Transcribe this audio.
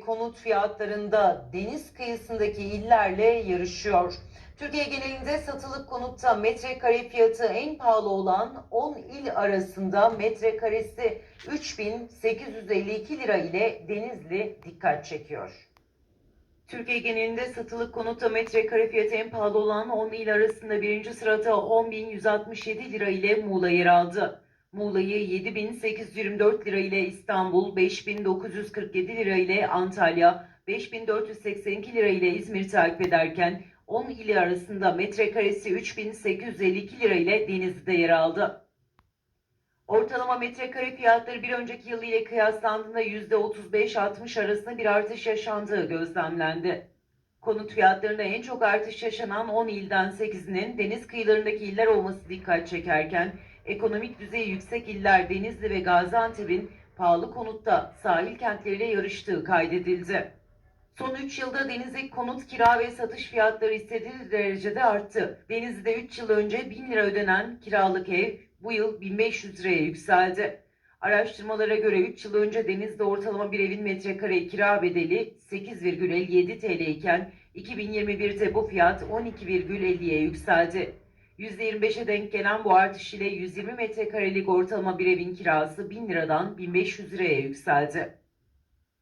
konut fiyatlarında deniz kıyısındaki illerle yarışıyor. Türkiye genelinde satılık konutta metrekare fiyatı en pahalı olan 10 il arasında metrekaresi 3852 lira ile Denizli dikkat çekiyor. Türkiye genelinde satılık konutta metrekare fiyatı en pahalı olan 10 il arasında birinci sırada 10.167 lira ile Muğla yer aldı. Muğla'yı 7824 lira ile İstanbul, 5947 lira ile Antalya, 5482 lira ile İzmir takip ederken 10 ili arasında metrekaresi 3852 lira ile Denizli'de yer aldı. Ortalama metrekare fiyatları bir önceki yıl ile kıyaslandığında %35-60 arasında bir artış yaşandığı gözlemlendi. Konut fiyatlarında en çok artış yaşanan 10 ilden 8'inin deniz kıyılarındaki iller olması dikkat çekerken ekonomik düzeyi yüksek iller Denizli ve Gaziantep'in pahalı konutta sahil kentleriyle yarıştığı kaydedildi. Son 3 yılda Denizli konut kira ve satış fiyatları istediği derecede arttı. Denizli'de 3 yıl önce 1000 lira ödenen kiralık ev bu yıl 1500 liraya yükseldi. Araştırmalara göre 3 yıl önce Denizli'de ortalama bir evin metrekare kira bedeli 8,57 TL iken 2021'de bu fiyat 12,50'ye yükseldi. %25'e denk gelen bu artış ile 120 metrekarelik ortalama bir evin kirası 1000 liradan 1500 liraya yükseldi.